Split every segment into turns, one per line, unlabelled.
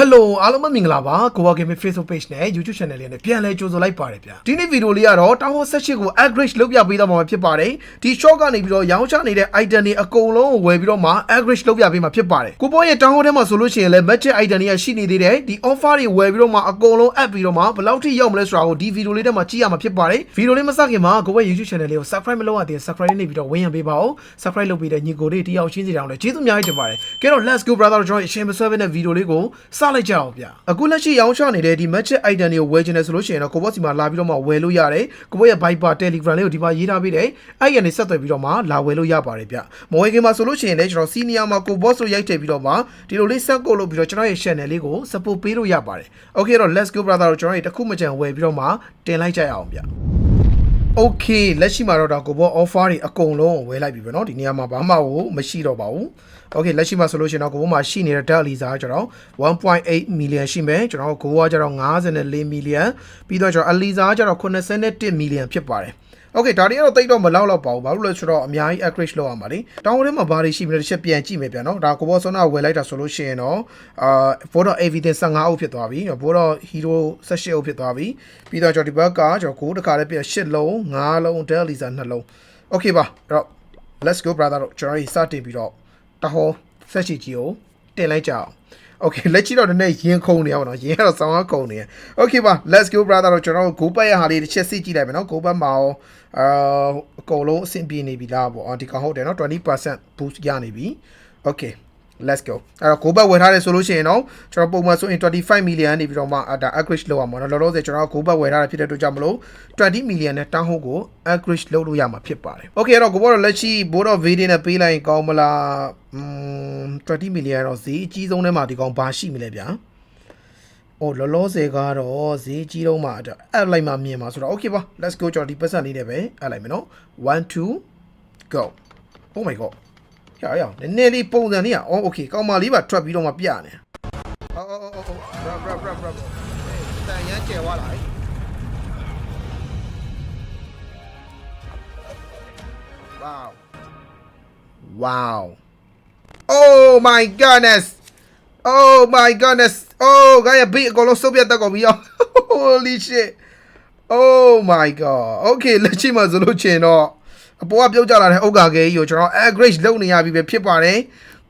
Hello အားလုံးပဲမင်္ဂလာပါကိုဝါဂေမီ Facebook page နဲ့ YouTube channel လေးနဲ့ပြန်လဲကြိုဆိုလိုက်ပါတယ်ဗျာဒီနေ့ဗီဒီယိုလေးကတော့ Town Hall 18ကို upgrade လုပ်ပြပေးတော့မှာဖြစ်ပါတယ်ဒီ shop ကနေပြီးတော့ရောင်းချနေတဲ့ item တွေအကုန်လုံးကိုဝယ်ပြီးတော့မှ upgrade လုပ်ပြပေးမှာဖြစ်ပါတယ်ကိုပေါ်ရဲ့ Town Hall ထဲမှာဆိုလို့ရှိရင်လည်း match item တွေကရှိနေသေးတယ်ဒီ offer တွေဝယ်ပြီးတော့မှအကုန်လုံး app ပြီးတော့မှဘယ်လောက်ထိရောက်မလဲဆိုတာကိုဒီဗီဒီယိုလေးထဲမှာကြည့်ရမှာဖြစ်ပါတယ်ဗီဒီယိုလေးမစခင်မှာကိုဝဲ YouTube channel လေးကို subscribe မလုပ်ရသေးရင် subscribe လေးနေပြီးတော့ဝင်ရပေးပါဦး subscribe လုပ်ပြီးတဲ့ညီကိုလေးတယောက်ချင်းစီတောင်လည်းကျေးဇူးအများကြီးတင်ပါတယ်ကဲတော့ let's go brother ကျွန်တော်အရှင်မဆွဲဘဲနဲ့ဗီဒီယိုလေးကိုစလိုက်ကြအောင်ဗျအခုလက်ရှိရောင်းချနေတဲ့ဒီ match item တွေကိုဝယ်ချင်တယ်ဆိုလို့ရှိရင်တော့ကိုဘော့စီမှာလာပြီးတော့မှဝယ်လို့ရတယ်ကိုဘော့ရဲ့ Viber Telegram လေးကိုဒီမှာရေးထားပေးတယ်အဲ့ရနေဆက်သွယ်ပြီးတော့မှလာဝယ်လို့ရပါတယ်ဗျမဝယ်ခင်မှာဆိုလို့ရှိရင်လည်းကျွန်တော် senior မှာကိုဘော့ဆိုရိုက်ထည့်ပြီးတော့မှဒီလိုလေးဆက်ကိုလုပ်ပြီးတော့ကျွန်တော်ရဲ့ channel လေးကို support ပေးလို့ရပါတယ် okay တော့ let's go brother တို့ကျွန်တော်ရဲ့တစ်ခုမကြံဝယ်ပြီးတော့မှတင်လိုက်ကြရအောင်ဗျ Okay လက်ရှိမှာတော့ဒါကိုဘော offer တွေအကုန်လုံးဝယ်လိုက်ပြီပဲเนาะဒီနေရာမှာဘာမှကိုမရှိတော့ပါဘူး Okay လက်ရှိမှာဆိုလို့ရှိရင်တော့ကိုဘောမှာရှိနေတဲ့ debt လီစာကကျွန်တော်1.8 million ရှိမယ်ကျွန်တော်ကိုဘောကကျွန်တော်54 million ပြီးတော့ကျွန်တော်အလီစာကကျွန်တော်81 million ဖြစ်ပါတယ် Okay ဒါတွေကတော့တိတ်တော့မလောက်တော့ပါဘူးဘာလို့လဲဆိုတော့အများကြီး accurate လောက်အောင်ပါလေတောင်းထဲမှာဘာတွေရှိမလဲတစ်ချက်ပြန်ကြည့်မယ်ဗျာနော်ဒါကိုဘောဆွမ်းနာဝယ်လိုက်တာဆိုလို့ရှိရင်တော့အာဘောတော့ evidence 15အုပ်ဖြစ်သွားပြီဘောတော့ hero 18အုပ်ဖြစ်သွားပြီပြီးတော့ကျွန်တော်ဒီဘက်ကကျွန်တော်9တခါလေးပြန်8လုံး9လုံး del lisa 2လုံး Okay ပါအဲ့တော့ let's go brother တို့ကျွန်တော်ဒီစတင်ပြီးတော့ တဟောဆက်ချီကြီးကိုတင်လိုက်ကြအောင် Okay လက်ချီတော့နည်းနည်းရင်ခုန်နေရပါတော့ရင်ကတော့ဆောင်းခုန်နေရ Okay ပါ let's go brother တို့ကျွန်တော်ဂိုးပတ်ရဟာလေးတစ်ချက်စစ်ကြည့်လိုက်မယ်နော်ဂိုးပတ်မှာရောအာအကုန်လုံးအဆင်ပြေနေပြီလားပေါ့အော်ဒီကောင်ဟုတ်တယ်နော်20% boost ရနေပြီ Okay let's go အဲ့တော့ go back ဝယ်ထားတယ်ဆိုလို့ရှိရင်တော့ကျွန်တော်ပုံမှန်ဆိုရင်25 million နေပြီးတော့မှဒါ average လောက်ရမှာနော်လောလောဆယ်ကျွန်တော် go back ဝယ်ထားတာဖြစ်တဲ့အတွက်ကြောင့်မလို့20 million နဲ့ town hall ကို average လုပ်လို့ရမှာဖြစ်ပါတယ် Okay အဲ့တော့ go back တော့လက်ရှိ board of video နဲ့ပေးလိုက်ရင်ကောင်းမလားอืม20 million တော့ဈေးအကြီးဆုံးထဲမှာဒီကောင်ဘာရှိမလဲဗျာ။အော်လောလောဆယ်ကတော့ဈေးကြီးတော့မှအဲ့လိုက်မှမြင်မှာဆိုတော့ okay ပါ let's go ကျွန်တော်ဒီပတ်စံလေးနဲ့ပဲအဲ့လိုက်မယ်နော်1 2 go oh my god ရရနည်းနည်းလေးပုံစံလေးอ่ะအော် okay ကောင်မလေးပါထွက်ပြီးတော့မှပြနေအော်အော်အော်အော် bra bra bra bra တန်ရမ်းကျဲသွားလာ wow wow oh my goodness oh my goodness oh ငါရဲ့ဘေးအကုန်လုံးစုပ်ပြတ်တက်ကုန်ပြီရော holy shit oh my god okay လက်ရှိမှာဆိုလို့ချင်တော့ အပေါ်ကပြုတ်ကြလာတဲ့ဥက္ကာကဲကြီးကိုကျွန်တော် average လုပ်နေရပြီပဲဖြစ်ပါတယ်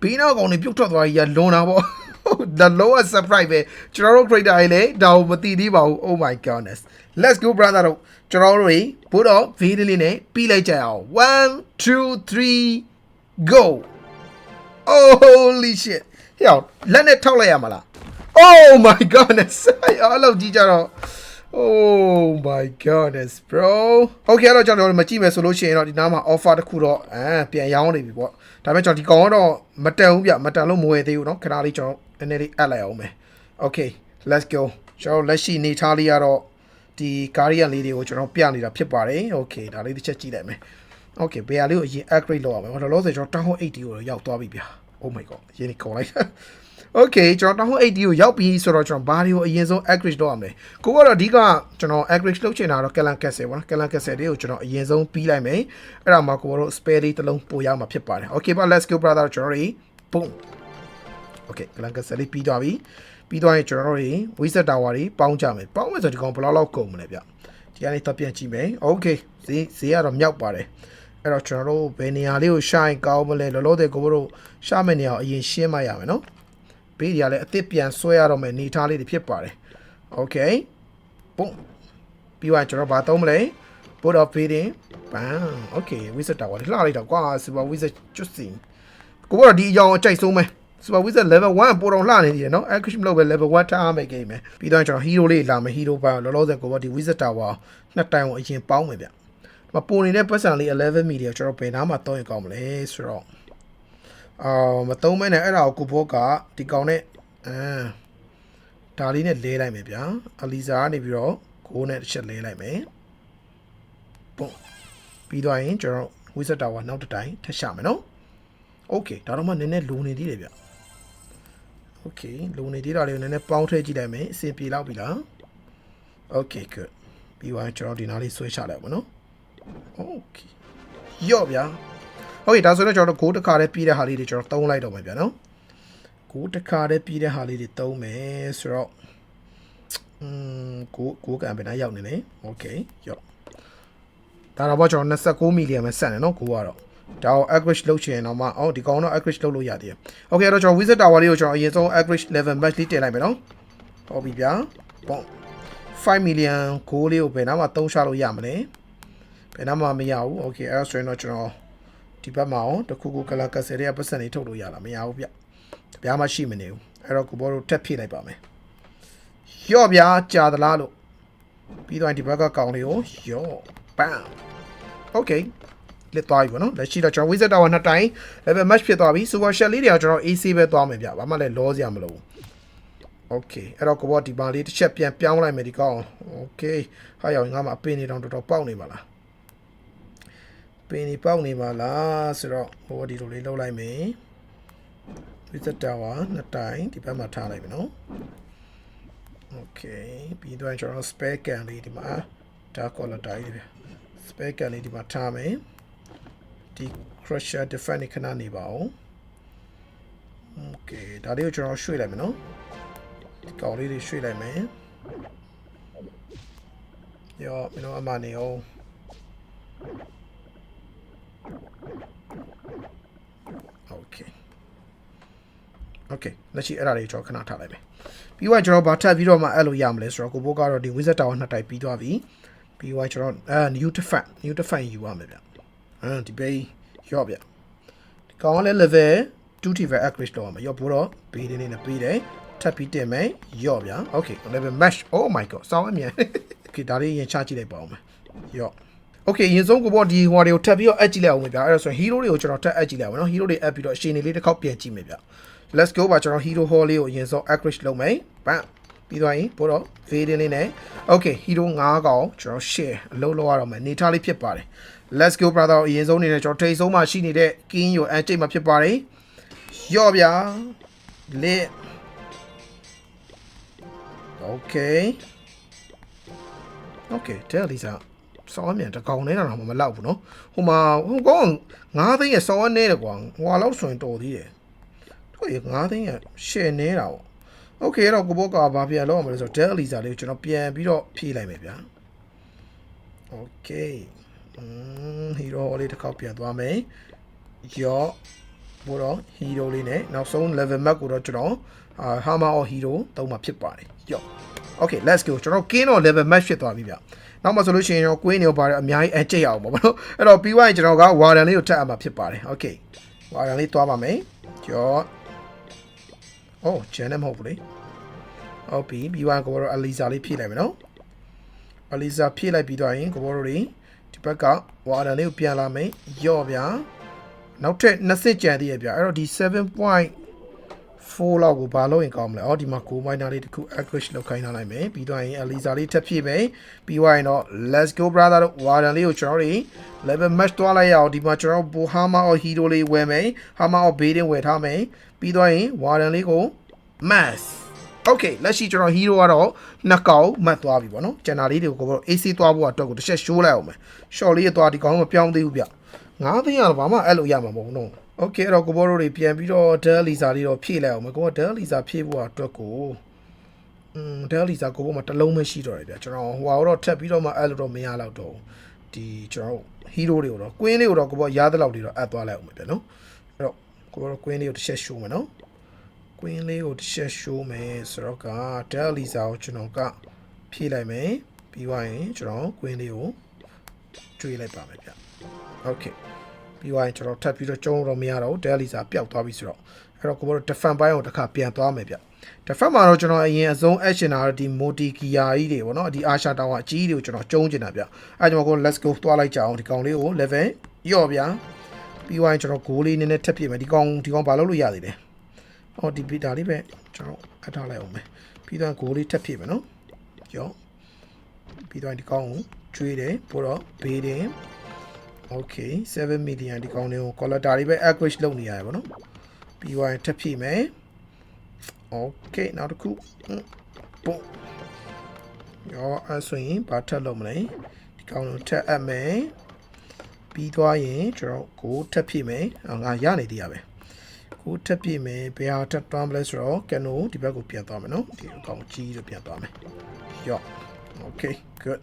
ဘေးနောက်ကောင်တွေပြုတ်ထွက်သွားကြီးကလွန်တာပေါ့ the lowest surprise ပဲကျွန်တော်တို့ creator တွေလည်းဒါကိုမသိသေးပါဘူး oh my goodness let's go brother တို့ကျွန်တော်တို့တွေဘို့တော့ video လေးနဲ့ပြီးလိုက်ကြအောင်1 2 3 go oh holy shit ဟဲ့လက်နဲ့ထောက်လိုက်ရမလား oh my goodness အားလုံးကြီးကြတော့ Oh my goodness bro Okay အဲ့တော့ကျွန်တော်တို့မကြည့်မယ်ဆိုလို့ရှိရင်တော့ဒီနားမှာ offer တစ်ခုတော့အဲပြန်ရောင်းနေပြီပေါ့ဒါပေမဲ့ကျွန်တော်ဒီကောင်ကတော့မတန်ဘူးဗျမတန်လို့မဝယ်သေးဘူးเนาะခဏလေးကျွန်တော်နည်းနည်းလေးအပ်လိုက်အောင်မယ် Okay let's go ကျွန်တော်လက်ရှိနေထားလေးကတော့ဒီကားရီယန်လေးတွေကိုကျွန်တော်ပြနေတာဖြစ်ပါတယ် Okay ဒါလေးတစ်ချက်ကြည့်လိုက်မယ် Okay ဘယ်ဟာလေးကိုအရင် upgrade လုပ်အောင်မယ်ဟောလောလောဆယ်ကျွန်တော် Town Hall 80ကိုတော့ရောက်သွားပြီဗျာ Oh my god ရင်းနေကုန်လိုက် Okay ကျွန်တော် Town Hall 80ကိုရောက်ပြီဆိုတော့ကျွန်တော်ဘာတွေကိုအရင်ဆုံး upgrade လုပ်ရမလဲကိုကတော့အဓိကကျွန်တော် upgrade လုပ်ချင်တာတော့ Calan Castle ပေါ့နော် Calan Castle လေးကိုကျွန်တော်အရင်ဆုံးပြီးလိုက်မယ်အဲ့ဒါမှကိုကတော့ spare လေးတစ်လုံးပို့ရမှာဖြစ်ပါတယ် Okay ပါ let's go brother ကျွန်တော်တို့ boom Okay Calan Castle လေးပြီးသွားပြီပြီးသွားရင်ကျွန်တော်တို့ Wizard Tower တွေပေါင်းကြမယ်ပေါင်းမယ်ဆိုဒီကောင်ဘယ်လောက်လောက်ကုန်မလဲဗျဒီကနေတော့ပြန်ကြည့်မယ် Okay ဈေးဈေးကတော့မြောက်ပါတယ်အဲ့တော့ကျွန်တော်တို့ဘယ်နေရာလေးကိုရှာရင်ကောင်းမလဲလောလောဆယ်ကိုတို့ရှာမယ့်နေရာကိုအရင်ရှင်းမှရမယ်နော် ဘေးတွေကလည်းအသစ်ပြန်ဆွဲရတော့မယ်နေထားလေးတွေဖြစ်ပါတယ် Okay ပုံပြီးသွားရင်ကျွန်တော်ဘာသုံးမလဲ board of feeding bam okay wizard tower လှလိုက်တော့ကွာ super wizard ကျွတ်စီကိုကတော့ဒီအကြောင်းအကြိုက်ဆုံးပဲ super wizard level 1ပိုတော့လှနေသေးတယ်နော် action လို့ပဲ level 1ထားမယ် game ပဲပြီးတော့ကျွန်တော် hero လေးလာမယ် hero ပါလောလောဆယ်ကိုကဒီ wizard tower နှစ်တိုင်ကိုအရင်ပေါင်းမယ်ဗျမပိုနေတဲ့ပတ်စံလေး11 media ကျွန်တော်ဘယ်နားမှာတောင်းရင်ကောင်းမလဲဆိုတော့ အာမသုံးမဲနဲ့အဲ့ဒါကိုကိုဘောကဒီကောင်နဲ့အာဒါလေးနဲ့လဲလိုက်မယ်ဗျာအလီဇာကနေပြီးတော့ကိုနဲ့တစ်ချက်လဲလိုက်မယ်ပုံပြီးတော့ရင်ကျွန်တော် wizard tower နောက်တစ်တိုင်ထပ်ရှာမယ်နော် okay ဒါတော့မှနည်းနည်းလိုနေသေးတယ်ဗျ okay လိုနေသေးတာလေးကိုနည်းနည်းပေါင်းထည့်ကြည့်လိုက်မယ်အဆင်ပြေလောက်ပြီလား okay good ပြီးသွားရင်ကျွန်တော်ဒီနားလေးဆွဲချလိုက်ပါနော် okay ရော့ဗျာ okay ဒါဆိုတော့ကျွန်တော်တို့ဂိုးတစ်ခါလေးပြီးတဲ့ဟာလေးတွေကျွန်တော်သုံးလိုက်တော့မယ်ဗျာနော်ဂ ကိုတခါတည်းပြီးတဲ့ဟာလေးတွေသုံးမယ်ဆိုတော့อืมကိုကိုကန်ပဲနားရောက်နေလေโอเคရောက်ဒါတော့ပေါ့ကျွန်တော်29မီလီယံပဲဆက်နေနော်ကိုကတော့ဒါကို average လုပ်ချင်တော့မှအော်ဒီကောင်တော့ average လုပ်လို့ရသေးတယ်โอเคအဲ့တော့ကျွန်တော် wizard tower လေးကိုကျွန်တော်အရင်ဆုံး average level match လေးတင်လိုက်မယ်နော်ဟုတ်ပြီဗျာပေါ့5 million ကိုလေးကိုဘယ်နားမှာသုံးချလို့ရမလဲဘယ်နားမှာမရဘူးโอเคအဲ့တော့ဆိုရင်တော့ကျွန်တော် ဒီဘက်မှာအောင်တခုခုကလာကဆယ်တွေကပတ်စံတွေထုတ်လို့ရလားမရဘူးဗျ။ဗျာမရှိမနေဘူး။အဲ့တော့ကိုဘောတို့ထက်ဖြည့်လိုက်ပါမယ်။ရော့ဗျာကြာသလားလို့ပြီးတော့ဒီဘက်ကကောင်လေးကိုရော့ဘမ်။ Okay လက်သွားပြီပေါ့နော်လက်ရှိတော့ကျွန်တော် wizard tower နှစ်တိုင်း level match ဖြစ်သွားပြီ super shot လေးတွေကကျွန်တော် AC ပဲသွားမယ်ဗျဘာမှလည်းလောစရာမလိုဘူး okay အဲ့တော့ကိုဘောဒီပါလေးတစ်ချက်ပြန်ပြောင်းလိုက်မယ်ဒီကောင် okay ဟာရောက်ငါမှအပင်နေတောင်တော်တော်ပေါက်နေပါလား ပင်းနေပေါက်နေပါလားဆိုတော့ဟိုဒီလိုလေးလှုပ်လိုက်မယ် Visit Tower နှစ်တိုင်ဒီဘက်မှာထားလိုက်မယ်နော် Okay ပြီးတော့ကျွန်တော် spare can လေးဒီမှာ dark color တိုင်းလေးပဲ spare can လေးဒီမှာထားမယ်ဒီ crusher defend ခဏနေပါအောင် Okay ဒါလေးကိုကျွန်တော်ရွှေ့လိုက်မယ်နော်ဒီကောင်လေးတွေရွှေ့လိုက်မယ်ရောမင်းတို့အမနေအောင် Okay Okay လက်ရှိအဲ့ဒါလေးကျွန်တော်ခဏထားလိုက်မယ်ပြီးတော့ကျွန်တော်ဗာထပ်ပြီးတော့မှအဲ့လိုရမလဲဆိုတော့ကိုဘိုးကတော့ဒီ wizard tower နှစ်တိုက်ပြီးသွားပြီပြီးတော့ကျွန်တော်အဲ new defend new defend ယူရမယ်ဗျအဲဒီဘေးရော့ဗျဒီကောင်ကလည်း level 2 tier upgrade လုပ်ရမယ်ရော့ဘိုးတော့ဘေးလေးလေးနဲ့ပြီးတယ်ထပ်ပြီးတင်မယ်ရော့ဗျ Okay level match oh my god စောင်းအမြန် Okay ဒါလေးရင်ချကြည့်လိုက်ပါဦးမယ်ရော့ Okay ရင်ဆုံးကိုပေါ့ဒီဟိုတွေကိုထပ်ပြီးတော့အပ်ကြည့်လိုက်အောင်ဗျာအဲ့ဒါဆိုရင် hero တွေကိုကျွန်တော်ထပ်အပ်ကြည့်လိုက်အောင်နော် hero တွေအပ်ပြီးတော့အရှင်နေလေးတစ်ခေါက်ပြန်ကြည့်မယ်ဗျာ let's go ပါကျွန်တော် hero hall လေးကိုအရင်ဆုံး accurate လုပ်မယ်ဘမ်ပြီးသွားရင်ပို့တော့ fading လေးနဲ့ okay hero 9កောင်ကျွန်တော် share အလုပ်လုပ်ရတော့မယ်နေထားလေးဖြစ်ပါတယ် let's go brother အရင်ဆုံးနေနဲ့ကျွန်တော်ထိတ်ဆုံးမှရှိနေတဲ့ king ကိုအန်ကျိတ်မှာဖြစ်ပါတယ်ရော့ဗျာ lit okay okay tell Lisa စောင်းမြန်တကောင်နေတာတော့မလောက်ဘူးနော်ဟိုမှာဟိုကောင်9သိန်းရဲ့စောင်းနေတယ်ကွာဟွာလောက်ဆိုရင်တော်သေးတယ်တို့ရ9သိန်းရဲ့ရှယ်နေတာပေါ့โอเคအဲ့တော့ကိုဘောကဘာပြန်လောက်အောင်မလဲဆိုတော့ Dell Lisa လေးကိုကျွန်တော်ပြန်ပြီးတော့ဖြည့်လိုက်မယ်ဗျာโอเคอืม hero လေးတစ်ခေါက်ပြန်သွားမယ်ရော့ဘို့တော့ hero လေးနဲ့နောက်ဆုံး level map ကိုတော့ကျွန်တော်အာ hammer or hero သုံးမှာဖြစ်ပါတယ်ရော့ okay let's go ကျွန်တော် king တော့ level match ဖြစ်သွားပြီဗျ နောက်မှဆိုလို့ရှိရင်ကျွန်တော် queen တွေပါတယ်အများကြီးအကျိတ်အောင်ပေါ့နော်အဲ့တော့ပြီးသွားရင်ကျွန်တော်က warden လေးကိုထပ်အမှာဖြစ်ပါတယ် okay warden လေးသွားပါမယ်ကျော် oh ကျန်တယ်မဟုတ်ဘူးလေဟုတ်ပြီပြီးသွားရင်ကိုဘောတော့ Aliza လေးဖြည့်လိုက်မယ်နော် Aliza ဖြည့်လိုက်ပြီးသွားရင်ကိုဘောတို့တွေဒီဘက်က warden လေးကိုပြန်လာမယ်ယော့ဗျာနောက်ထပ်နှစ်စစ်ကြံသေးရဗျာအဲ့တော့ဒီ 7.4လောက်ကိုဘာလို့ရင်ကောင်းမလဲအော်ဒီမှာကိုမိုင်းနာလေးတခု accuracy လောက်ခိုင်းထားလိုက်မယ်ပြီးတော့ရင် Aliza လေးထပ်ဖြည့်မယ်ပြီးသွားရင်တော့ let's go brother တို့ warden လေးကိုကျွန်တော်တို့ level match သွားလိုက်ရအောင်ဒီမှာကျွန်တော်ဘူ hammer or hero လေးဝယ်မယ် hammer or baiting ဝယ်ထားမယ်ပြီးတော့ရင် warden လေးကို mass okay လက်ရှိကျွန်တော် hero ကတော့နှစ်ကောင်မှတ်သွားပြီပေါ့နော်ကျန်တာလေးတွေကိုကို AC သွားဖို့အတွက်ကိုတစ်ချက် show လိုက်အောင်မယ် short လေးရသွားဒီကောင်မပြောင်းသေးဘူးဗျ9သိန်းရတော့ဘာမှအဲ့လိုရမှာမဟုတ်ဘူး နော် okay အဲ့တော့ကိုဘောတို့တွေပြန်ပြီးတော့ Dell Lisa လေးတော့ဖြည့်လိုက်အောင်မယ်ကိုက Dell Lisa ဖြည့်ဖို့အတွက်ကိုอืม Dell Lisa ကိုဘောမှာတစ်လုံးပဲရှိတော့တယ်ဗျကျွန်တော်ဟိုဟာတော့ထပ်ပြီးတော့မှအဲ့လိုတော့မရတော့တော့ဒီကျွန်တော် hero တွေကိုတော့ queen လေးကိုတော့ကိုဘောရသလောက်လေးတော့အပ်သွားလိုက်အောင်မယ်ဗျနော်အဲ့တော့ကိုဘောတော့ queen လေးကိုတစ်ချက် show မယ်နော် queen လေးကိုတစ်ချက် show မယ်ဆိုတော့က Dell Lisa ကိုကျွန်တော်ကဖြည့်လိုက်မယ်ပြီးသွားရင်ကျွန်တော် queen လေးကိုကျွေးလိုက်ပါမယ်ဗျ okay ပြီးသွားရင်ကျွန်တော်ထပ်ပြီးတော့ကျုံတော့မရတော့ဘူး Dell Lisa ပျောက်သွားပြီဆိုတော့အဲ့တော့ကိုဘောတော့ defend ဘိုင်းကိုတစ်ခါပြန်သွားမယ်ဗျ defend မှာတော့ကျွန်တော်အရင်အဆုံး action တာတော့ဒီ multi gear ကြီးတွေပေါ့နော်ဒီ Asha Tower အကြီးတွေကိုကျွန်တော်ကျုံကျင်တာဗျအဲ့ကျွန်တော်ကို let's go သွားလိုက်ကြအောင်ဒီကောင်လေးကို level ယော့ဗျာပြီးသွားရင်ကျွန်တော် goal လေးနည်းနည်းထပ်ပြစ်မယ်ဒီကောင်ဒီကောင်ဘာလုပ်လို့ရသေးလဲဟောဒီဗီတာလေးပဲကျွန်တော်အထားလိုက်အောင်မယ်ပြီးတော့ goal လေးထပ်ပြစ်မယ်နော်ယော့ပြီးတော့ဒီကောင်ကိုကျွေးတယ်ပို့တော့ဘေးတယ် okay 7 million ဒီကောင်လေးကို collector တွေပဲ average လုပ်နေရတယ်ဗောနော်ပြီးသွားရင်ထပ်ဖြည့်မယ် okay နောက်တစ်ခုပုံရောအဲ့ဆိုရင်ဘာထပ်လုပ်မလဲဒီကောင်ကိုထပ်အပ်မယ်ပြီးသွားရင်ကျွန်တော်ကိုထပ်ဖြည့်မယ်ငါရနေသေးရပဲကိုထပ်ပြည့်မယ်ဘယ်ဟာထပ်တွမ်းမလဲဆိုတော့ကန်နိုဒီဘက်ကိုပြန်သွားမယ်နော်ဒီအကောင်ကြီးလို့ပြန်သွားမယ်ယော့ okay good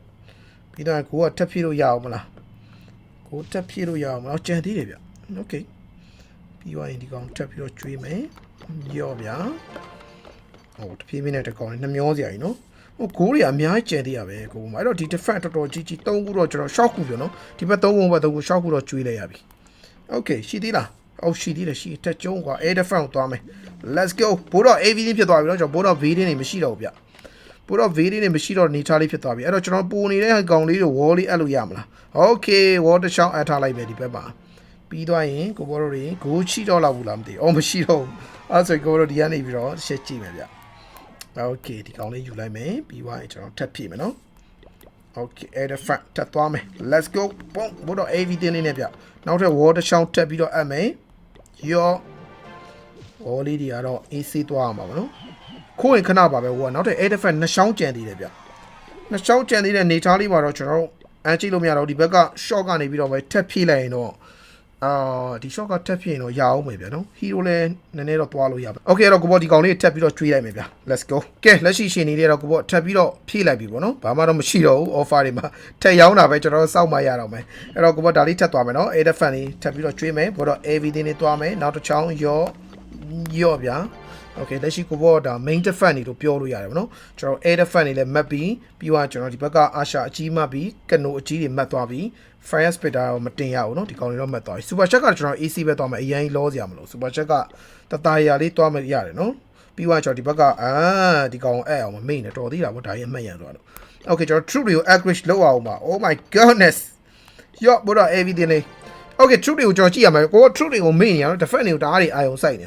ပြီးတော့ကိုကထပ်ပြည့်လို့ရအောင်မလား ကိုထပ်ပြည့်လို့ရအောင်မလားကြံသေးတယ်ဗျ okay ပြီးသွားရင်ဒီကောင်ထပ်ပြီးတော့ကျွေးမယ်ယော့ဗျာဟိုတဖြည်းဖြည်းနဲ့တကောင်နှမျောစရာကြီးနော်ဟိုဂိုးတွေအများကြီးကျန်သေးရပဲကိုမအဲ့တော့ဒီ defense တော်တော်ကြီးကြီး၃ခုတော့ကျွန်တော် short ခုပြောနော်ဒီဘက်၃ခုဘက်၃ခု short ခုတော့ကျွေးလိုက်ရပြီ Okay ရှိသေးလားအော်ရှိသေးတယ်ရှိတက်ကျုံးကွာ air defense ကိုသွားမယ် let's go ဘိုးတော့ AV လေးဖြစ်သွားပြီเนาะကျွန်တော်ဘိုးတော့ V လေးနေမရှိတော့ဘူးဗျ ဘိုးတော့ V လေးနေမရှိတော့နေချားလေးဖြစ်သွားပြီအဲ့တော့ကျွန်တော်ပူနေတဲ့ကောင်လေးကို wall လေးအပ်လို့ရမလား Okay wall တစ်ချောင်းအပ်ထားလိုက်မယ်ဒီဘက်မှာပြီးသွားရင်ကိုဘောတို့တွေဂိုးချီတော့လောက်ဘူးလားမသိဘူးအော်မရှိတော့ဘူးအဲ့ဆိုကိုဘောတို့ဒီကနေပြီးတော့ရှက်ကြည့်မယ်ဗျ Okay ဒီကောင်လေးယူလိုက်မယ်ပြီးသွားရင်ကျွန်တော်ထပ်ဖြည့်မယ်နော် Okay air the front တက်သွားမယ် let's go ပုံဘို့တော့ AV တင်းလေးနဲ့ပြနောက်ထပ် water shout တက်ပြီးတော့အပ်မယ်ယော wall လေးတွေကတော့ AC သွားအောင်ပါဗောနော် ခိုးရင်ခဏပါပဲဟိုကနောက်ထပ် air the front နှစ်ချောင်းကြံသေးတယ်ဗျနှစ်ချောင်းကြံသေးတဲ့နေသားလေးမှာတော့ကျွန်တော်တို့အန်ကြည့်လို့မရတော့ဒီဘက်က short ကနေပြီးတော့ပဲထပ်ဖြည့်လိုက်ရင်တော့အာဒီ short ကထပ်ဖြည့်ရင်တော့ရအောင်မယ်ဗျနော် hero လည်းနည်းနည်းတော့သွားလို့ရပါ Okay အဲ့တော့ကိုဘောဒီကောင်လေးထပ်ပြီးတော့ကျွေးလိုက်မယ်ဗျ let's go ကဲလက်ရှိရှင်နေလေးတော့ကိုဘောထပ်ပြီးတော့ဖြည့်လိုက်ပြီပေါ့နော်ဘာမှတော့မရှိတော့ဘူး offer တွေမှာထက်ရောင်းတာပဲကျွန်တော်တို့စောက်မှရတော့မယ်အဲ့တော့ကိုဘောဒါလေးထပ်သွားမယ်နော် elephant လေးထပ်ပြီးတော့ကျွေးမယ်ဘောတော့ everything လေးသွားမယ်နောက်တစ်ချောင်းရော့ရော့ဗျာ Okay လက်ရှိကိုဘောဒါ main defense နေလို့ပြောလို့ရတယ်ဗောနော်ကျွန်တော် air defense နေလည်း map ပြီးပြီးတော့ကျွန်တော်ဒီဘက်ကအာရှအကြီးမှတ်ပြီးကနိုအကြီးတွေမှတ်သွားပြီး fire spitter ကိုမတင်ရဘူးเนาะဒီကောင်တွေတော့မှတ်သွားပြီ super check ကကျွန်တော် AC ပဲသွားမယ်အရင်လောစရာမလို super check ကတတရာလေးသွားမယ်ရတယ်เนาะပြီးတော့ကျွန်တော်ဒီဘက်ကအာဒီကောင်အဲ့အောင်မမိတ်နဲ့တော်သေးတာဗောဒါကြီးအမှတ်ရန်သွားတော့ Okay ကျွန်တော် true တွေကို average လောက်အောင်ပါ Oh my goodness ရော့ဘောတော့ everything လေး Okay true တွေကိုကျွန်တော်ကြည့်ရမယ်ကိုက true တွေကိုမေ့နေရတော့ defense တွေကိုတအားတွေအာရုံစိုက်နေ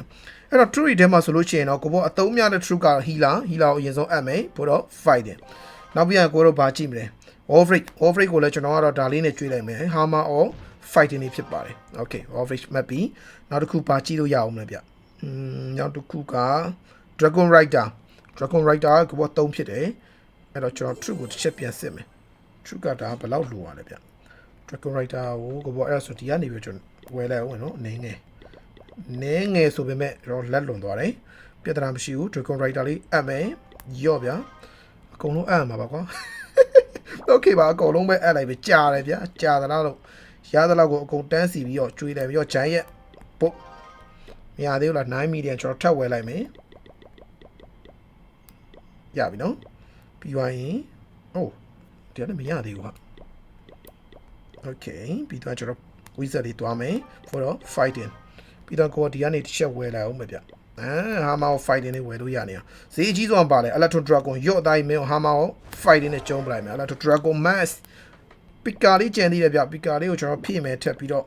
အဲ့တော့ true တွေထဲမှာဆိုလို့ရှိရင်တော့ကိုဘောအသုံးများတဲ့ true က healer healer ကိုအရင်ဆုံးအပ်မယ်ဘောတော့ fighting နောက်ပြီးရင်ကိုတို့ဘာကြည့်မလဲ Wolfric Wolfric ကိုလည်းကျွန်တော်ကတော့ဒါလေးနဲ့ကျွေးလိုက်မယ် Hammer or fighting လေးဖြစ်ပါတယ် Okay Wolfric မှတ်ပြီးနောက်တစ်ခုဘာကြည့်လို့ရအောင်မလဲဗျอืมနောက်တစ်ခုက Dragon Rider Dragon Rider ကဘော3ဖြစ်တယ်အဲ့တော့ကျွန်တော် true ကိုတစ်ချက်ပြန်စစ်မယ် true ကဒါဘယ်လောက်လိုရလဲဗျ Dragon Rider ကိုကဘောအဲ့ဒါဆိုဒီကနေပြီးကျွန်တော်ဝယ်လိုက်အောင်နော်အနေနဲ့ နည်းငယ်ဆိုပေမဲ့တော့လက်လွန်သွားတယ်ပြဿနာမရှိဘူး Dragon Rider လေးအပ်မယ်ရော့ဗျာအကုန်လုံးအပ်မှာပါကွာ Okay ပါအကုန်လုံးပဲအပ်လိုက်ပဲကြာတယ်ဗျာကြာသလားလို့ရသလောက်ကိုအကုန်တန်းစီပြီးတော့ကျွေးတယ်ပြီးတော့ဂျိုင်းရဲ့ပုတ်မရသေးဘူးလား9 million ကျွန်တော်ထပ်ဝယ်လိုက်မယ်ရပြီနော်ပြီးသွားရင်အိုးဒီကနေ့မရသေးဘူးဟာ Okay ပြီးတော့ကျွန်တော် wizard လေးတွားမယ် for the fighting ပြီးတော့ကိုကဒီကနေတစ်ချက်ဝယ်လိုက်အောင်မယ်ဗျအာဟာမာကို fighting နဲ့ဝယ်လို့ရနေအောင်ဈေးအကြီးဆုံးပါလေ electro dragon ရော့အတိုင်းမင်းဟာမာကို fighting နဲ့ကျုံးပလိုက်မယ် electro dragon mass ပီကာလေးကျန်သေးတယ်ဗျပီကာလေးကိုကျွန်တော်ဖြည့်မယ်ထက်ပြီးတော့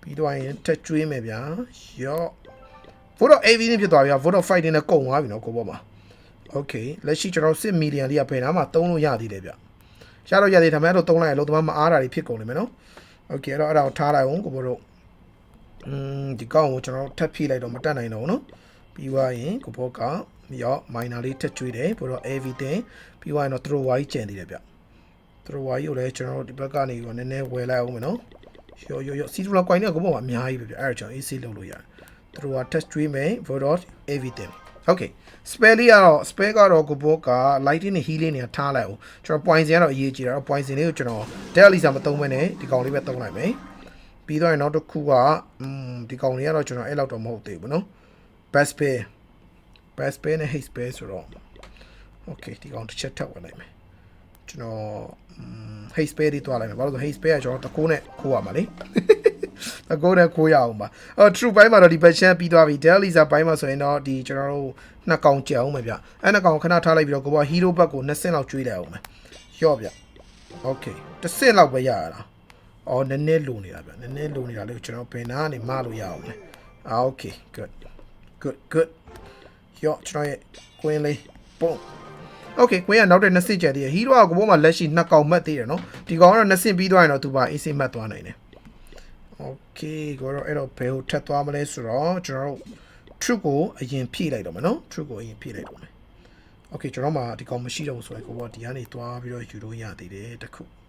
ပြီးတော့ရင်ထက်ကျွေးမယ်ဗျာရော့ vote of AV နဲ့ဖြစ်သွားပြီ vote of fighting နဲ့ကုန်သွားပြီနော်ကိုဘောမှာ okay လက်ရှိကျွန်တော်6 million လေးကဘယ်နားမှာသုံးလို့ရသေးတယ်ဗျရတော့ရသေးတယ်ဒါပေမဲ့အဲ့လိုသုံးလိုက်ရင်လုံးသမားမအားတာတွေဖြစ်ကုန်နေမယ်နော် okay အဲ့တော့အဲ့ဒါကိုထားလိုက်အောင်ကိုဘောတို့ อืมဒီကောင်ကိုကျွန်တော်ထပ်ဖြည့်လိုက်တော့မတက်နိုင်တော့ဘူးเนาะပြီးသွားရင်ကိုဘောကရော minor လေးထက်ကျွေးတယ်ပြီးတော့ everything ပြီးသွားရင်တော့ throw wide ကျန်သေးတယ်ဗျ throw wide ကိုလည်းကျွန်တော်ဒီဘက်ကနေရောနည်းနည်းဝယ်လိုက်အောင်မယ်เนาะရောရောရောစီတူလာကွိုင်းနဲ့ကိုဘောကအများကြီးပဲဗျအဲ့ဒါကြောင့် AC လုပ်လို့ရတယ် throw wide ထက်ကျွေးမယ် for everything okay spell လေးကတော့ spell ကတော့ကိုဘောက lighting နဲ့ healing နဲ့ထားလိုက်အောင်ကျွန်တော် poison ကတော့အရေးကြီးတာတော့ poison လေးကိုကျွန်တော် daily စာမသုံးဘဲနဲ့ဒီကောင်လေးပဲသုံးလိုက်မယ် ပြီးတော့နောက်တစ်ခုကอืมဒီကောင်လေးကတော့ကျွန်တော်အဲ့လောက်တော့မဟုတ်သေးဘူးเนาะ best pay best pay နဲ့ hate pay ဆိုတော့ okay ဒီကောင်တစ်ချက်ထပ်ဝင်လိုက်မယ်ကျွန်တော်อืม hate pay တွေတွားလိုက်မယ်ဘာလို့လဲဆို hate pay ကကျွန်တော်တကိုးနဲ့ခိုးရမှာလေတကိုးနဲ့ခိုးရအောင်ပါအော် true ဘိုင်းမှာတော့ဒီ patient ပြီးသွားပြီ daily စာဘိုင်းမှာဆိုရင်တော့ဒီကျွန်တော်တို့နှစ်ကောင်ကြံအောင်မယ်ဗျအဲ့နှစ်ကောင်ခဏထားလိုက်ပြီးတော့ကိုက hero ဘက်ကို20ဆင့်လောက်ကျွေးလိုက်အောင်မယ်ရော့ဗျ okay တစ်ဆင့်လောက်ပဲရရတာ အော်နည်းနည်းလိုနေတာဗျနည်းနည်းလိုနေတာလေးကိုကျွန်တော်ဘယ်နာကနေမလို့ရအောင်လဲအာโอเค good good good ရော့ကျွန်တော်ရဲ့ကွင်းလေးပုံโอเคကွင်းကနောက်တဲ့နှစ်ဆင့်ကျန်သေးတယ်ဟီးရိုကကိုဘောမှာလက်ရှိနှစ်ကောင်မှတ်သေးတယ်နော်ဒီကောင်ကတော့နှစ်ဆင့်ပြီးသွားရင်တော့သူပါအေးစိမှတ်သွားနိုင်တယ်โอเคကိုတော့အဲ့တော့ဘယ်ကိုထပ်သွားမလဲဆိုတော့ကျွန်တော်တို့ true ကိုအရင်ဖြည့်လိုက်တော့မယ်နော် true ကိုအရင်ဖြည့်လိုက်တော့မယ်โอเคကျွန်တော်မှဒီကောင်မရှိတော့ဘူးဆိုရင်ကိုဘောဒီကနေသွားပြီးတော့ယူလို့ရသေးတယ်တခု good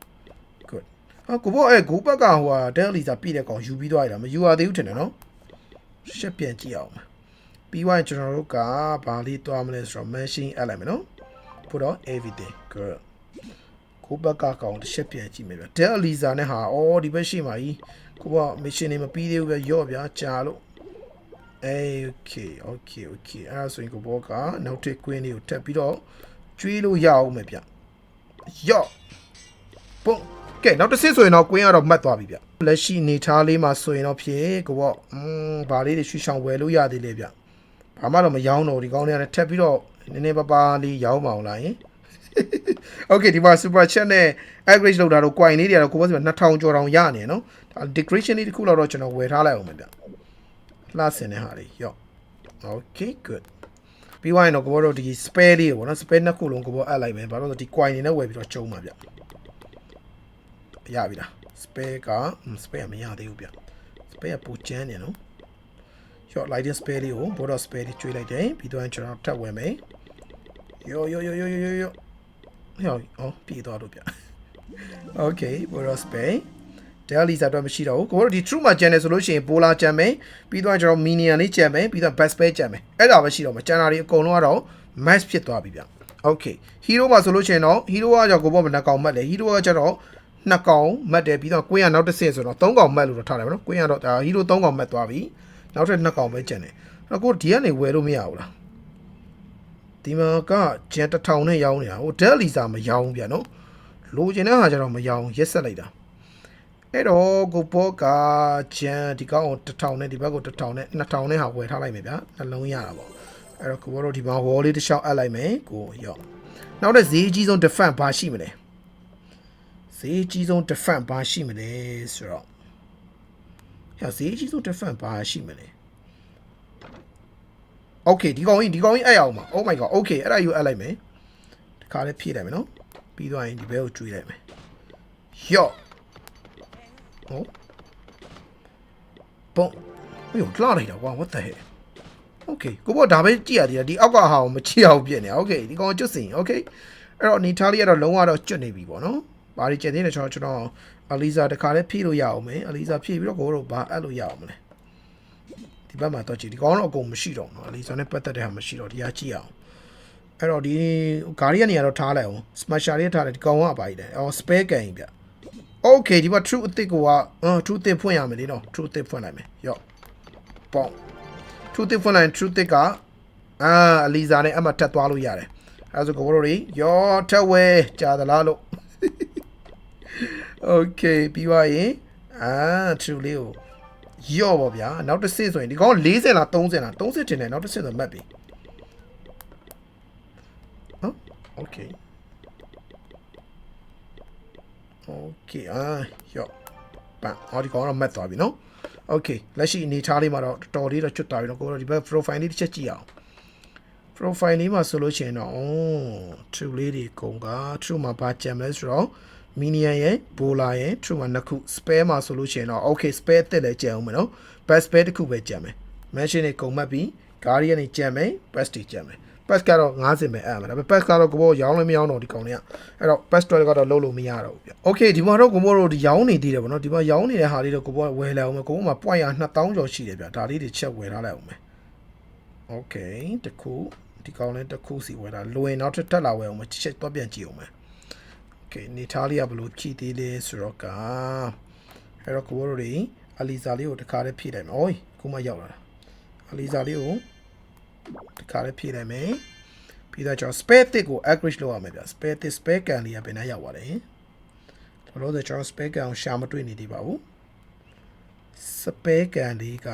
ဟာကိုဘောအဲဂိုးဘက်ကဟိုဟာဒဲလီစာပြည့်တဲ့ကောင်ယူပြီးသွားရတာမယူရသေးဘူးထင်တယ်နော်ရှက်ပြန်ကြည့်အောင်မယ်ပြီးသွားရင်ကျွန်တော်တို့ကဘာလေးတွားမလဲဆိုတော့ machine အပ်လိုက်မယ်နော် put on everything good ကိုဘက်ကကောင်တစ်ချက်ပြန်ကြည့်မယ်ဗျ Dell Elisa နဲ့ဟာအော်ဒီဘက်ရှိမှာကြီးကိုက mission နေမပြီးသေးဘူးဗျရော့ဗျာကြာလို့ okay okay okay အဲ့ဒါဆိုရင်ကိုဘောကနောက်တစ် queen လေးကိုတက်ပြီးတော့ကျွေးလို့ရအောင်မယ်ဗျရော့ပုံ ကဲနောက်တစ်ဆစ်ဆိုရင်တော့ queen ကတော့မှတ်သွားပြီဗျလက်ရှိနေထားလေးမှာဆိုရင်တော့ဖြစ်ကိုဘောอืมဗာလေးတွေရွှေချောင်ဝယ်လို့ရသေးလေဗျဘာမှတော့မရောင်းတော့ဒီကောင်းလေးကလည်းထက်ပြီးတော့နည်းနည်းပါးပါးလေးရောင်းမအောင်လားယင် Okay ဒီမှာ super chat နဲ့ average လောက်တာတော့ coin လေးတွေကတော့ကိုဘောစီမှာ2000ကျော်တောင်ရနေနော်ဒါ decoration လေးတစ်ခုလောက်တော့ကျွန်တော်ဝယ်ထားလိုက်အောင်မယ်ဗျလှဆင်တဲ့ဟာလေးရော့ Okay good ပြီးသွားရင်တော့ကိုဘောတို့ဒီ spare လေးပေါ့နော် spare နှစ်ခုလုံးကိုဘောအပ်လိုက်မယ်ဘာလို့လဲဆိုတော့ဒီ coin တွေနဲ့ဝယ်ပြီးတော့ကျုံးပါဗျ ရပြီလား spare က spare မရသေးဘူးဗျ spare ကပိုကျန်းနေနော် short lighting spare လေးကိုဘောတော့ spare လေးကျွေးလိုက်တယ်ပြီးတော့ကျွန်တော်ထပ်ဝယ်မယ်ယောယောယောယောယောယောဟောအော်ပြေးသွားလို့ဗျ Okay ဘောတော့ spare Daily စာတော့မရှိတော့ဘူးကိုတို့ဒီ true မှာကျန်တယ်ဆိုလို့ရှိရင် polar ကျန်မယ်ပြီးတော့ကျွန်တော် minion လေးကျန်မယ်ပြီးတော့ best spare ကျန်မယ်အဲ့ဒါပဲရှိတော့မှာကျန်တာတွေအကုန်လုံးကတော့ match ဖြစ်သွားပြီဗျ Okay hero မှာဆိုလို့ရှိရင်တော့ hero ကကြောင့်ကိုဘောမနှကောင်မှတ်လေ hero ကကျတော့ နှစ်ကောင်မှတ်တယ်ပြီးတော့ကိုင်းကနောက်တစ်ဆင့်ဆိုတော့သုံးကောင်မှတ်လို့တော့ထားတယ်ဗောနော်ကိုင်းကတော့ဒါ hero သုံးကောင်မှတ်သွားပြီနောက်ထပ်နှစ်ကောင်ပဲကျန်တယ်အဲ့တော့ကိုဒီကနေဝယ်လို့မရဘူးလားဒီမှာကကျန်တစ်ထောင်နဲ့ရောင်းနေတာဟို Daily စာမရောင်းဘူးဗျနော်လိုချင်တဲ့ဟာကျတော့မရောင်းရက်ဆက်လိုက်တာအဲ့တော့ကိုဘောကဂျန်ဒီကောင်ကို1000နဲ့ဒီဘက်ကို1000နဲ့2000နဲ့ဟာဝယ်ထားလိုက်မယ်ဗျာနှလုံးရတာပေါ့အဲ့တော့ကိုဘောတို့ဒီမှာ wall လေးတစ်လျှောက်အပ်လိုက်မယ်ကိုရော့နောက်တဲ့ဈေးကြီးဆုံး defense ဘာရှိမလဲ ဈေးကြီးဆုံး defense ဘာရှိမလဲဆိုတော့ဟဲ့ဈေးကြီးဆုံး defense ဘာရှိမလဲ Okay ဒီကောင်ကြီးဒီကောင်ကြီးအဲ့အောင်ပါ Oh my god Okay အဲ့ဒါယူအပ်လိုက်မယ်ဒီခါလေးဖြည့်လိုက်မယ်နော်ပြီးသွားရင်ဒီဘဲကိုကျွေးလိုက်မယ်ယော့ဟုတ်ပုံဟိုလှလိုက်တာကွာ what the hell okay ကိုဘောဒါပဲကြည့်ရသေးတယ်ဒီအောက်ကဟာကိုမကြည့်အောင်ပြစ်နေ okay ဒီကောင်ကျွတ်စင် okay အဲ့တော့နီထားလေးကတော့လုံးဝတော့ကျွတ်နေပြီပေါ့နော် ဘာတွေကျန်သေးလဲကျွန်တော်ကျွန်တော်အလီဇာတခါလေးဖြည့်လို့ရအောင်မယ်အလီဇာဖြည့်ပြီးတော့ကိုတို့ဘာအပ်လို့ရအောင်မလဲဒီဘက်မှာတော့ကြည့်ဒီကောင်တော့အကုန်မရှိတော့ဘူးနော်အလီဇာနဲ့ပတ်သက်တဲ့ဟာမရှိတော့ဒီဟာကြည့်အောင်အဲ့တော့ဒီဂါရီကနေကတော့ထားလိုက်အောင် smasher လေးထားတယ်ဒီကောင်ကပါကြီးတယ်အော် spare ကန်ကြီးဗျ Okay ဒီမှာ true အစ်စ်ကိုကအာ true အစ်စ်ဖွင့်ရမယ်လေနော် true အစ်စ်ဖွင့်လိုက်မယ်ရော့ပေါ့ true အစ်စ်ဖွင့်လိုက်ရင် true အစ်စ်ကအာအလီဇာနဲ့အမှတ်ထပ်သွားလို့ရတယ်အဲဒါဆိုကိုတို့တွေရောထက်ဝဲကြာသလားလို့ Okay ပြီးသွားရင်အာ true လေးကိုရော့ပါဗျာနောက်တစ်ဆင့်ဆိုရင်ဒီကောင်40လား30လား30တင်တယ်နောက်တစ်ဆင့်ဆိုမှတ်ပြီဟမ် Okay Okay အာရော့ပန်ဟောဒီကောင်တော့မက်သွားပြီနော် Okay လက်ရှိအနေထားလေးမှာတော့တော်တော်လေးတော့ကျွတ်သွားပြီနော်ကိုတော့ဒီဘက် profile လေးတစ်ချက်ကြည့်အောင် profile လေးမှာဆိုလို့ရှိရင်တော့ oh true လေးတွေကုန်က true မှာဘာကြံမလဲဆိုတော့ minion ရဲ့ bowler ရဲ့ true မှာနှစ်ခု spare မှာဆိုလို့ရှိရင်တော့ okay spare အသက်လည်းကြံအောင်မယ်နော် best spare တစ်ခုပဲကြံမယ် mention တွေကုန်မှတ်ပြီး guardian တွေကြံမယ် best တွေကြံမယ် pass ကတော့90ပဲအဲ့မှာဒါပေမဲ့ pass ကတော့ကိုဘောရောင်းလို့မရောင်းတော့ဒီကောင်တွေကအဲ့တော့ pass တွေကတော့လုံးလို့မရတော့ဘူးဗျ Okay ဒီမှာတော့ကိုဘောတို့ဒီရောင်းနေသေးတယ်ဗောနော်ဒီမှာရောင်းနေတဲ့ဟာလေးတော့ကိုဘောဝယ်လိုက်အောင်မယ်ကိုဘောမှာ point ရ2000ကျော်ရှိတယ်ဗျဒါလေးတွေချက်ဝယ်ထားလိုက်အောင်မယ် Okay တခုဒီကောင်လေးတခုစီဝယ်တာလွင်နောက်ထပ်တက်လာဝယ်အောင်မယ်ချက်တော့ပြန်ကြည့်အောင်မယ် Okay နေသားလေးကဘယ်လိုဖြည့်သေးလဲဆိုတော့ကအဲ့တော့ကိုဘောတို့တွေအလီဇာလေးကိုတခါလေးဖြည့်လိုက်မယ်။အိုးခုမှရောက်လာတာ။အလီဇာလေးကိုတခါလေးဖြည့်လိုက်မယ်။ပြီးတော့ကျွန်တော် spare တစ်ကို average လုပ်ရမယ်ဗျာ။ spare တစ် spare ကန်လေးကဘယ်နှရောက်သွားလဲ။ဘလို့ဆိုကျွန်တော် spare ကန်ကိုရှာမတွေ့နေသေးပါဘူး။ spare ကန်လေးက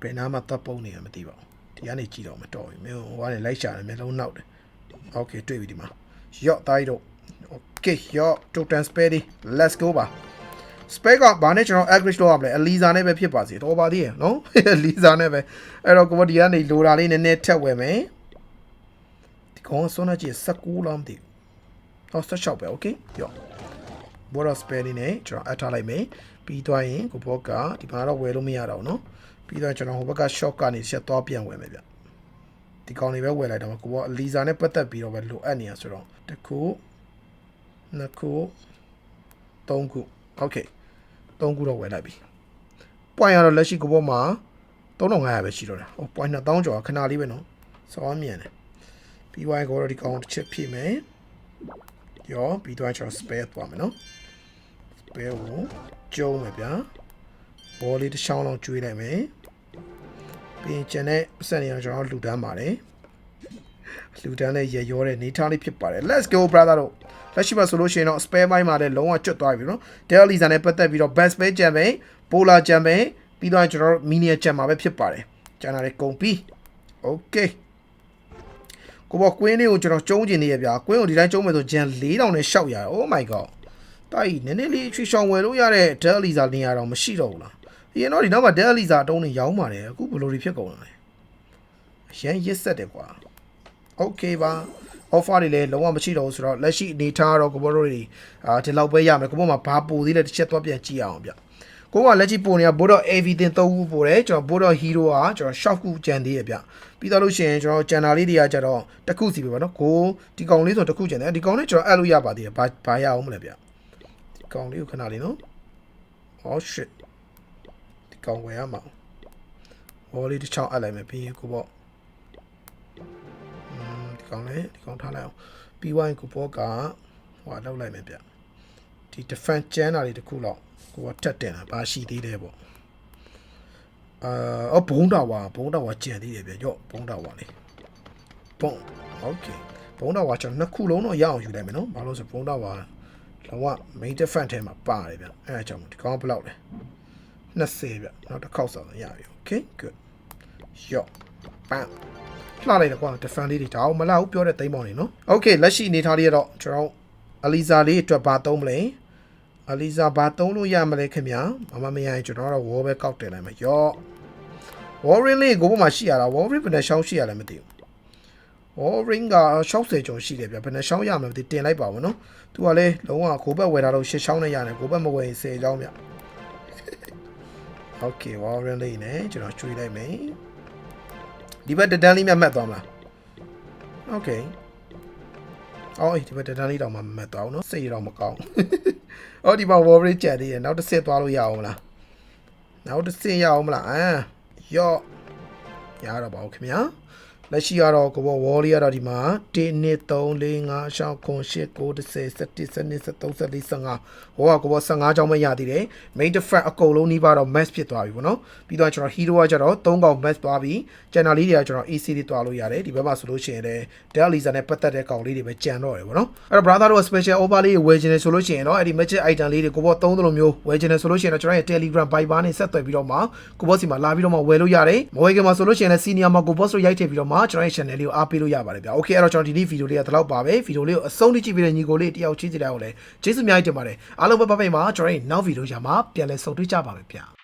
ဘယ်နားမှာတပ်ပုံနေရမသိပါဘူး။ဒီကနေကြည့်တော့မတော်ဘူး။မင်းဟိုကနေလိုက်ရှာတယ်မျက်လုံးနောက်တယ်။ Okay တွေ့ပြီဒီမှာ။ရော့သားကြီးတို့ Okay ရော့ total spare ဒီ let's go ပါ spec ကဘာနဲ့ကျွန်တော် average လုပ်ရမလဲအလီဇာနဲ့ပဲဖြစ်ပါစေတော်ပါသေးရနော်အလီဇာနဲ့ပဲအဲ့တော့ကိုမဒီကနေလိုတာလေးနည်းနည်းထက်ဝယ်မယ်ဒီကောင်ဆွမ်းနာကြည့်16လားမသိဘူးဟော16ပဲ okay ရောဘောရ spare လေးနဲ့ကျွန်တော်အပ်ထားလိုက်မယ်ပြီးသွားရင်ကိုဘောကဒီမှာတော့ဝယ်လို့မရတော့ဘူးနော်ပြီးတော့ကျွန်တော်ဟိုဘက်က shop ကနေဆက်သွားပြန်ဝယ်မယ်ဗျဒီကောင်လေးပဲဝယ်လိုက်တော့ကိုဘောအလီဇာနဲ့ပတ်သက်ပြီးတော့ပဲလိုအပ်နေရဆိုတော့တစ်ခု နှစ်ခုသုံးခု okay သုံးခုတော့ဝယ်လိုက်ပြီ။ point ရတော့လက်ရှိကဘောမှာ3500ပဲရှိတော့တယ်ဟို point 2000ကျော်ခဏလေးပဲနော်စောင်းမြန်တယ်ပြီးသွားရင်ကိုတော့ဒီကောင်တစ်ချက်ဖြည့်မယ်ရောပြီးသွားကျွန်တော် spare သွားမယ်နော် spare ကိုကျုံးမယ်ဗျာဘောလေးတစ်ချောင်းလုံးကျွေးလိုက်မယ်ပြီးရင်ကျန်တဲ့စက်နေအောင်ကျွန်တော်လူတန်းပါတယ် လူတန်းနဲ့ရရောတဲ့နေထားလေးဖြစ်ပါတယ် let's go brother တို့လက်ရှိမှာဆိုလို့ရှိရင်တော့ spare မိုင်းမှာလည်းလုံးဝကျွတ်သွားပြီနော် Dell Lisa နဲ့ပတ်သက်ပြီးတော့ best spare ကြံမယ် polar ကြံမယ်ပြီးတော့ကျွန်တော်တို့ mini ကြံမှာပဲဖြစ်ပါတယ်ကျန်တာလည်းကုန်ပြီ okay ကိုဘောကွင်းလေးကိုကျွန်တော်ကျုံးကျင်နေရဗျာကွင်းကိုဒီတိုင်းကျုံးမယ်ဆိုဂျန်4000နဲ့ရှောက်ရတယ် oh my god တိုက်နည်းနည်းလေးချွေရှောင်ဝယ်လို့ရတဲ့ Dell Lisa နေရာတော့မရှိတော့ဘူးလားအရင်တော့ဒီနောက်မှာ Dell Lisa အတုံးနေရောင်းပါတယ်အခုဘယ်လိုတွေဖြစ်ကုန်လဲအရန်ရစ်ဆက်တယ်ကွာ okay ပါ offer တွေလည်းလုံးဝမရှိတော့ဘူးဆိုတော့လက်ရှိအနေထားတော့ကိုဘောတို့တွေအာဒီလောက်ပဲရမယ်ကိုဘောမှာဘာပိုသေးလဲတစ်ချက်သွားပြန်ကြည့်အောင်ဗျကိုကလက်ရှိပိုနေတာဘိုးတော့ everything သုံးခုပိုတယ်ကျွန်တော်ဘိုးတော့ hero ကကျွန်တော် short ခုကြံသေးရဗျပြီးတော့လို့ရှိရင်ကျွန်တော်ကြံတာလေးတွေကကြတော့တစ်ခုစီပဲပေါ့နော်ကိုဒီကောင်လေးဆိုတစ်ခုကြံတယ်ဒီကောင်လေးကျွန်တော်အပ်လို့ရပါသေးတယ်ဘာဘာရအောင်မလဲဗျဒီကောင်လေးကိုခဏလေးနော် oh shit ဒီကောင်ဝယ်ရမှာဟောလေးတစ်ချောင်းအပ်လိုက်မယ်ပြီးရင်ကိုပေါ့อืมဒီ ကောင်လေးဒီကောင်ထားလိုက်အောင်ပြီးဝိုင်းကိုပေါ့ကဟိုလောက်လိုက်မယ်ဗျဒီ defense ကျန်းတာလေးတစ်ခုလောက်ကိုကတက်တင်တာဘာရှိသေးတယ်ပေါ့အာအဘုံတော်ဝါဘုံတော်ဝါကြံသေးတယ်ဗျရော့ဘုံတော်ဝါလေးဘုံโอเคဘုံတော်ဝါကျွန်တော်နှစ်ခုလုံးတော့ရအောင်ယူလိုက်မယ်နော်ဘာလို့ဆိုဘုံတော်ဝါလောက main defense ထဲမှာပါတယ်ဗျအဲအကြောင်းဒီကောင်ဘယ်လောက်လဲ20ဗျနောက်တစ်ခေါက်ဆောင်ရပြီ okay good ရော့ပန်း လှလိုက်တော့ကွာ defense လေးတွေဒါအောင်မလာဘူးပြောတဲ့သိမ်းပေါင်းနေနော် okay လက်ရှိအနေထားလေးကတော့ကျွန်တော်အလီဇာလေးအတွက်ဘာသုံးမလဲအလီဇာဘာသုံးလို့ရမလဲခင်ဗျာမမမရရင်ကျွန်တော်ကတော့ wall ပဲကောက်တင်လိုက်မယ်ရော့ Warring လေးကိုဘုမှာရှိရတာ Warring ဘယ်နဲ့ရှောင်းရှိရလဲမသိဘူး Warring က60ကျော်ရှိတယ်ဗျဘယ်နဲ့ရှောင်းရမလဲမသိတင်လိုက်ပါဘူးနော်သူကလည်းလုံးဝကိုဘက်ဝယ်တာလို့ရှစ်ရှောင်းနဲ့ရတယ်ကိုဘက်မဝယ်ရင်10ချောင်းဗျ Okay Warring လေးနဲ့ကျွန်တော်ကျွေးလိုက်မယ် ဒီဘက်တဒန်းလေးမြတ်မှတ်သွားမလား Okay အော်ဒီဘက်တဒန်းလေးတော့မှမမှတ်သွားဘူးနော်စိတ်တော့မကောင်းအော်ဒီမှာ Warring ကြက်သေးတယ်နောက်တစ်ဆစ်သွားလို့ရအောင်မလားနောက်တစ်ဆစ်ရအောင်မလားအာရော့ရတော့ပါဦးခင်ဗျာ လက်ရှိကတော့ကိုဘောဝေါ်လီကတော့ဒီမှာ1 2 3 4 5 6 9 10 10 17 17 13 14 15ဟောကကိုဘော15ကြောင်းပဲရသေးတယ် main defense အကုန်လုံးနှီးပါတော့ max ဖြစ်သွားပြီပေါ့နော်ပြီးတော့ကျွန်တော် hero ကကျတော့3កောင် max သွားပြီကျန်တာလေးတွေကကျွန်တော် AC တွေသွားလို့ရတယ်ဒီဘက်မှာဆိုလို့ရှိရင်လည်း Dell Lisa နဲ့ပတ်သက်တဲ့កောင်လေးတွေပဲကြံတော့တယ်ပေါ့နော်အဲ့တော့ brother တို့ special offer လေးဝယ်ချင်တယ်ဆိုလို့ရှိရင်တော့အဲ့ဒီ magic item လေးတွေကိုဘော3သလိုမျိုးဝယ်ချင်တယ်ဆိုလို့ရှိရင်တော့ကျွန်တော်ရဲ့ Telegram Viber နဲ့ဆက်သွယ်ပြီးတော့မှကိုဘောစီမှာလာပြီးတော့မှဝယ်လို့ရတယ်မဝယ်ခင်မှာဆိုလို့ရှိရင်လည်း senior မှာကိုဘောဆိုရိုက်ထည့်ပြီးတော့မှကျွန်တော်ရဲ့ channel လေးကိုအားပေးလို့ရပါတယ်ဗျာ okay အဲ့တော့ကျွန်တော်ဒီနေ့ဗီဒီယိုလေးကဒီလောက်ပါပဲဗီဒီယိုလေးကိုအဆုံးထိကြည့်ပြီးတဲ့ညီကိုလေးတယောက်ချင်းစီတိုင်းကိုလည်းကျေးဇူးအများကြီးတင်ပါတယ်အားလုံးပဲပတ်ပိတ်မှာကျွန်တော်ရဲ့နောက်ဗီဒီယိုရမှာပြန်လည်ဆုံတွေ့ကြပါမယ်ဗျာ